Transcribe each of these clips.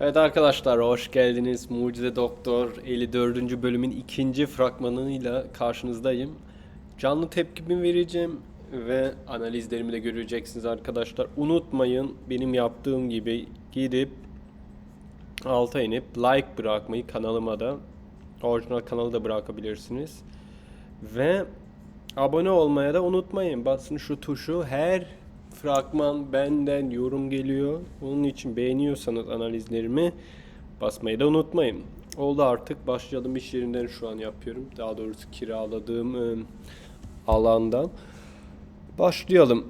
Evet arkadaşlar hoş geldiniz. Mucize Doktor 54. bölümün ikinci fragmanıyla karşınızdayım. Canlı tepkimi vereceğim ve analizlerimi de göreceksiniz arkadaşlar. Unutmayın benim yaptığım gibi gidip alta inip like bırakmayı kanalıma da orijinal kanalı da bırakabilirsiniz. Ve abone olmaya da unutmayın. Basın şu tuşu her fragman benden yorum geliyor. Onun için beğeniyorsanız analizlerimi basmayı da unutmayın. Oldu artık başlayalım iş yerinden şu an yapıyorum. Daha doğrusu kiraladığım e, alandan. Başlayalım.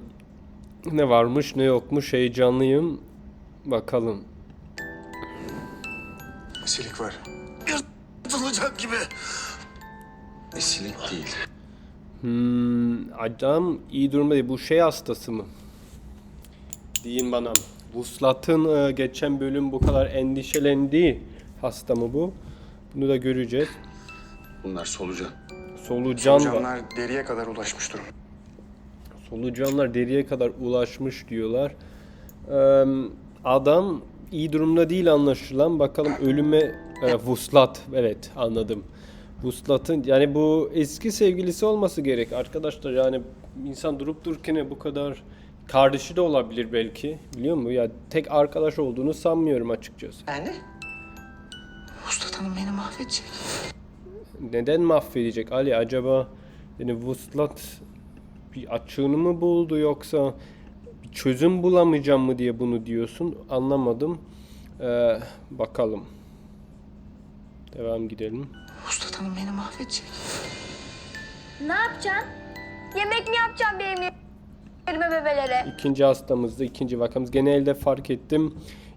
Ne varmış ne yokmuş heyecanlıyım. Bakalım. Silik var. Yırtılacak gibi. Silik değil. Hmm, adam iyi durumda değil. Bu şey hastası mı? Deyin bana. Vuslat'ın e, geçen bölüm bu kadar endişelendiği hasta mı bu? Bunu da göreceğiz. Bunlar solucan. Solucan var. Canlar deriye kadar ulaşmış durum. Solucanlar deriye kadar ulaşmış diyorlar. Ee, adam iyi durumda değil anlaşılan. Bakalım ölüme e, Vuslat. Evet anladım. Vuslat'ın yani bu eski sevgilisi olması gerek arkadaşlar. Yani insan durup dururken bu kadar kardeşi de olabilir belki. Biliyor musun? Ya tek arkadaş olduğunu sanmıyorum açıkçası. Yani? Usta Hanım beni mahvedecek. Neden mahvedecek Ali acaba? Yani Vuslat bir açığını mı buldu yoksa bir çözüm bulamayacağım mı diye bunu diyorsun. Anlamadım. Ee, bakalım. Devam gidelim. Usta Hanım beni mahvedecek. Ne yapacaksın? Yemek mi yapacaksın benim yerime bebelere? İkinci hastamızda ikinci vakamız. Genelde fark ettim.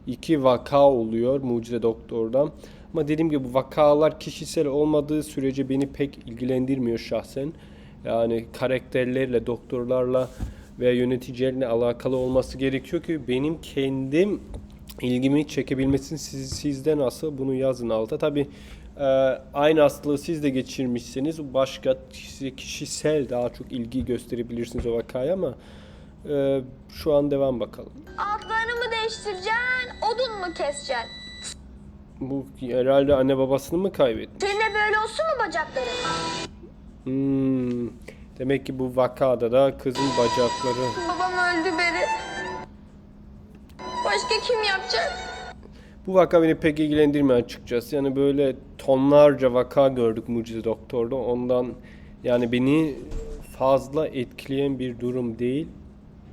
iki vaka oluyor Mucize Doktor'dan. Ama dediğim gibi bu vakalar kişisel olmadığı sürece beni pek ilgilendirmiyor şahsen. Yani karakterlerle, doktorlarla veya yöneticilerle alakalı olması gerekiyor ki benim kendim ilgimi çekebilmesini siz, sizde nasıl bunu yazın alta. Tabi aynı hastalığı siz de geçirmişseniz başka kişi- kişisel daha çok ilgi gösterebilirsiniz o vakaya ama e, şu an devam bakalım. Altlarını mı değiştireceksin, odun mu keseceksin? Bu herhalde anne babasını mı kaybetti? Senin de böyle olsun mu bacakların? Hmm, demek ki bu vakada da kızın bacakları. Babam öldü beri. Başka kim yapacak? Bu vaka beni pek ilgilendirmiyor açıkçası. Yani böyle tonlarca vaka gördük Mucize Doktor'da. Ondan yani beni fazla etkileyen bir durum değil.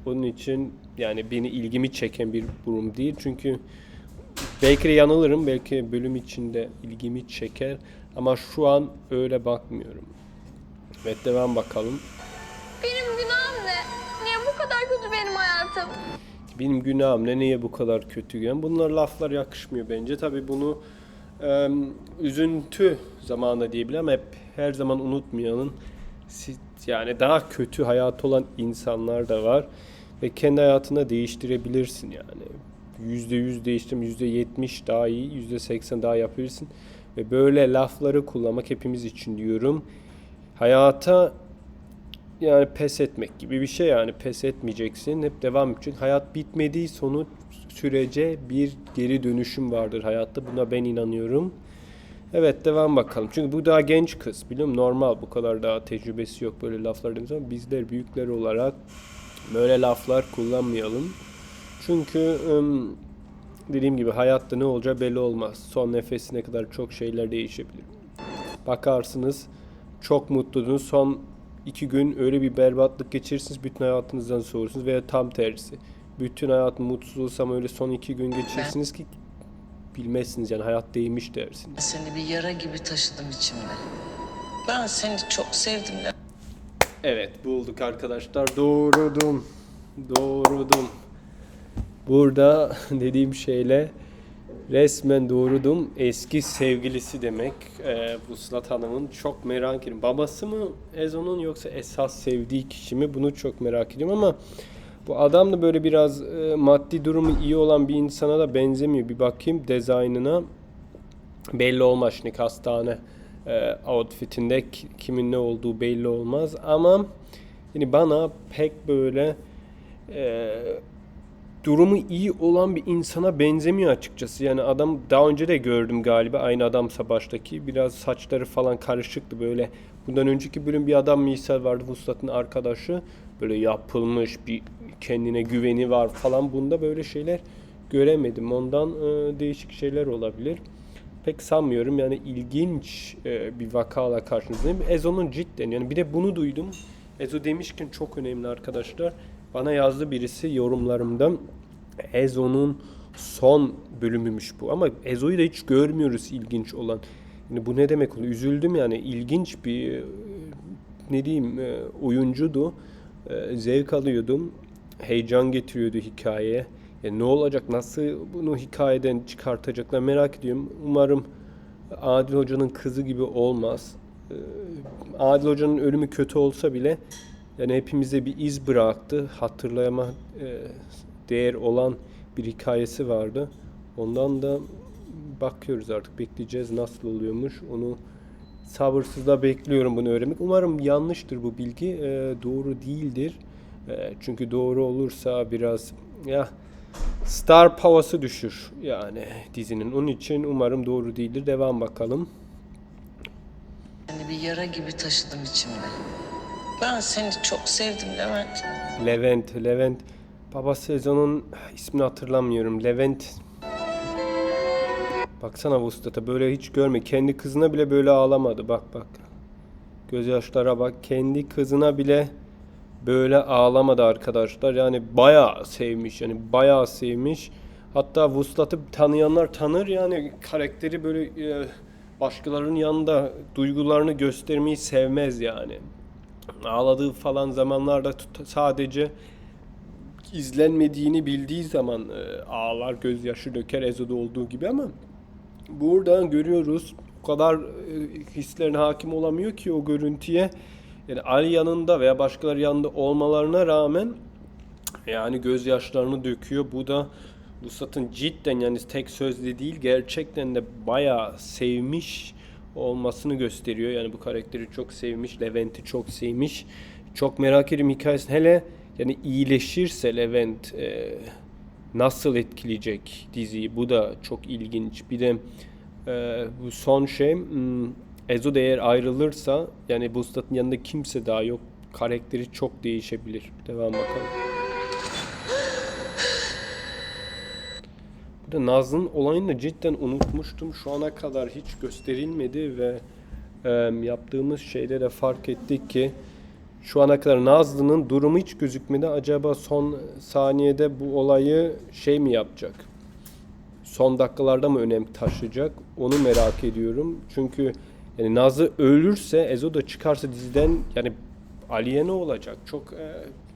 Bunun için yani beni ilgimi çeken bir durum değil. Çünkü belki de yanılırım. Belki bölüm içinde ilgimi çeker. Ama şu an öyle bakmıyorum. Evet devam bakalım. Benim günahım ne? Niye bu kadar kötü benim hayatım? Benim günahım ne niye bu kadar kötü yani bunlar laflar yakışmıyor bence tabi bunu e, üzüntü zamanı diyebilirim hep her zaman unutmayalım siz- yani daha kötü hayatı olan insanlar da var ve kendi hayatını değiştirebilirsin yani. Yüzde yüz değiştirme yüzde yetmiş daha iyi yüzde seksen daha yapabilirsin. Ve böyle lafları kullanmak hepimiz için diyorum. Hayata yani pes etmek gibi bir şey yani pes etmeyeceksin. Hep devam edeceksin. Hayat bitmediği sonu sürece bir geri dönüşüm vardır hayatta. Buna ben inanıyorum. Evet devam bakalım. Çünkü bu daha genç kız biliyorum normal bu kadar daha tecrübesi yok böyle laflar dediğimiz zaman bizler büyükler olarak böyle laflar kullanmayalım. Çünkü dediğim gibi hayatta ne olacağı belli olmaz. Son nefesine kadar çok şeyler değişebilir. Bakarsınız çok mutludunuz. Son iki gün öyle bir berbatlık geçirirsiniz bütün hayatınızdan soğursunuz veya tam tersi. Bütün hayat mutsuz olsam öyle son iki gün geçirirsiniz ki bilmezsiniz yani hayat değmiş dersiniz. Seni bir yara gibi taşıdım içimde. Ben seni çok sevdim. ya. Evet bulduk arkadaşlar. Doğrudum. Doğrudum. Burada dediğim şeyle resmen doğrudum. Eski sevgilisi demek. Ee, Vuslat Hanım'ın çok merak ediyorum. Babası mı Ezo'nun yoksa esas sevdiği kişi mi? Bunu çok merak ediyorum ama bu adam da böyle biraz e, maddi durumu iyi olan bir insana da benzemiyor. Bir bakayım dizaynına belli olmaz. Şimdi hastane e, outfitinde ki- kimin ne olduğu belli olmaz. Ama yani bana pek böyle e, durumu iyi olan bir insana benzemiyor açıkçası. Yani adam daha önce de gördüm galiba aynı adamsa baştaki. Biraz saçları falan karışıktı böyle. Bundan önceki bölüm bir adam misal vardı Vuslat'ın arkadaşı. Böyle yapılmış bir kendine güveni var falan. Bunda böyle şeyler göremedim. Ondan e, değişik şeyler olabilir. Pek sanmıyorum yani ilginç e, bir vakayla karşınızdayım. Ezo'nun cidden yani bir de bunu duydum. Ezo demişken çok önemli arkadaşlar. Bana yazdı birisi yorumlarımda. Ezo'nun son bölümümüş bu. Ama Ezo'yu da hiç görmüyoruz ilginç olan. Yani bu ne demek oluyor? Üzüldüm yani ilginç bir e, ne diyeyim e, oyuncudu. E, Zevk alıyordum. Heyecan getiriyordu hikayeye. Ya ne olacak? Nasıl bunu hikayeden çıkartacaklar merak ediyorum. Umarım Adil Hoca'nın kızı gibi olmaz. Adil Hoca'nın ölümü kötü olsa bile yani hepimize bir iz bıraktı. Hatırlayama e, değer olan bir hikayesi vardı. Ondan da bakıyoruz artık bekleyeceğiz nasıl oluyormuş. Onu sabırsızla bekliyorum bunu öğrenmek. Umarım yanlıştır bu bilgi. e, doğru değildir. E, çünkü doğru olursa biraz ya star havası düşür yani dizinin. Onun için umarım doğru değildir. Devam bakalım. Yani bir yara gibi taşıdım içimde. Ben seni çok sevdim Levent. Levent, Levent. Babası Ezan'ın ismini hatırlamıyorum. Levent. Baksana Vuslat'a böyle hiç görme. Kendi kızına bile böyle ağlamadı. Bak bak. Gözyaşlara bak. Kendi kızına bile böyle ağlamadı arkadaşlar. Yani bayağı sevmiş. Yani bayağı sevmiş. Hatta Vuslat'ı tanıyanlar tanır yani karakteri böyle e, başkalarının yanında duygularını göstermeyi sevmez yani. Ağladığı falan zamanlarda sadece izlenmediğini bildiği zaman e, ağlar, gözyaşı döker Ezo'da olduğu gibi ama buradan görüyoruz o kadar e, hislerine hakim olamıyor ki o görüntüye. Yani Ali yanında veya başkaları yanında olmalarına rağmen yani gözyaşlarını döküyor. Bu da Vuslat'ın cidden yani tek sözle değil gerçekten de bayağı sevmiş olmasını gösteriyor. Yani bu karakteri çok sevmiş, Levent'i çok sevmiş. Çok merak ediyorum hikayesini. Hele yani iyileşirse Levent e, nasıl etkileyecek diziyi? Bu da çok ilginç. Bir de e, bu son şey hmm, Ezo eğer ayrılırsa yani Vuslat'ın yanında kimse daha yok. Karakteri çok değişebilir. Devam bakalım. Bir de Nazlı'nın olayını cidden unutmuştum. Şu ana kadar hiç gösterilmedi ve e, yaptığımız şeyde de fark ettik ki şu ana kadar Nazlı'nın durumu hiç gözükmedi. Acaba son saniyede bu olayı şey mi yapacak? Son dakikalarda mı önem taşıyacak? Onu merak ediyorum. Çünkü yani Nazlı ölürse, Ezo da çıkarsa diziden yani Aliye ne olacak? Çok e,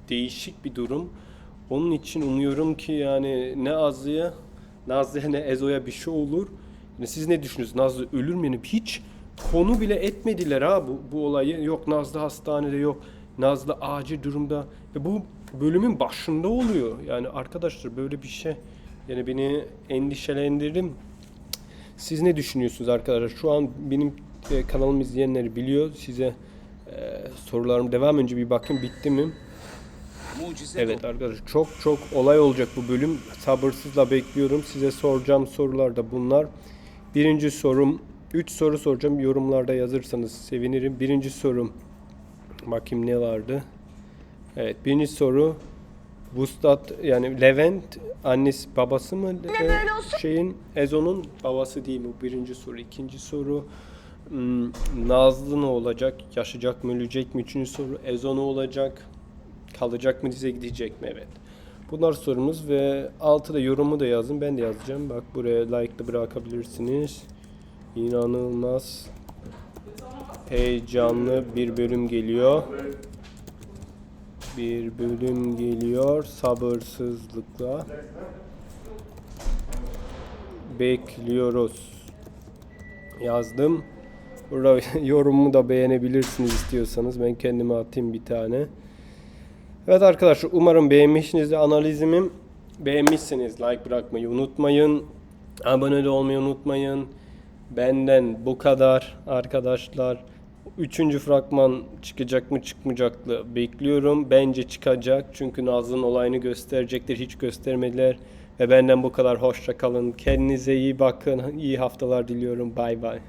değişik bir durum. Onun için umuyorum ki yani ne Azlı'ya, Nazlı'ya ne Ezo'ya bir şey olur. Yani siz ne düşünüyorsunuz? Nazlı ölür mü? Yani hiç konu bile etmediler ha bu, bu olayı. Yok Nazlı hastanede yok. Nazlı acil durumda. Ve bu bölümün başında oluyor. Yani arkadaşlar böyle bir şey yani beni endişelendirdim. Siz ne düşünüyorsunuz arkadaşlar? Şu an benim e, kanalımı izleyenleri biliyor. Size e, sorularım devam önce bir bakın bitti mi? Evet arkadaşlar çok çok olay olacak bu bölüm. Sabırsızla bekliyorum. Size soracağım sorular da bunlar. Birinci sorum 3 soru soracağım. Yorumlarda yazırsanız sevinirim. Birinci sorum bakayım ne vardı? Evet birinci soru Vuslat yani Levent annesi babası mı? e, şeyin Ezo'nun babası değil mi? Bu birinci soru. İkinci soru hmm, Nazlı ne olacak? Yaşayacak mı? Ölecek mi? Üçüncü soru Ezo ne olacak? Kalacak mı dize gidecek mi? Evet. Bunlar sorumuz ve altıda yorumu da yazın. Ben de yazacağım. Bak buraya like da bırakabilirsiniz. İnanılmaz heyecanlı bir bölüm geliyor. Bir bölüm geliyor sabırsızlıkla. Bekliyoruz. Yazdım. Burada yorumumu da beğenebilirsiniz istiyorsanız. Ben kendime atayım bir tane. Evet arkadaşlar umarım beğenmişsinizdir analizimi. Beğenmişseniz like bırakmayı unutmayın. Abone olmayı unutmayın. Benden bu kadar arkadaşlar. Üçüncü fragman çıkacak mı çıkmayacak mı bekliyorum. Bence çıkacak çünkü Nazlı'nın olayını gösterecektir. Hiç göstermediler. Ve benden bu kadar hoşça kalın. Kendinize iyi bakın. İyi haftalar diliyorum. Bay bay.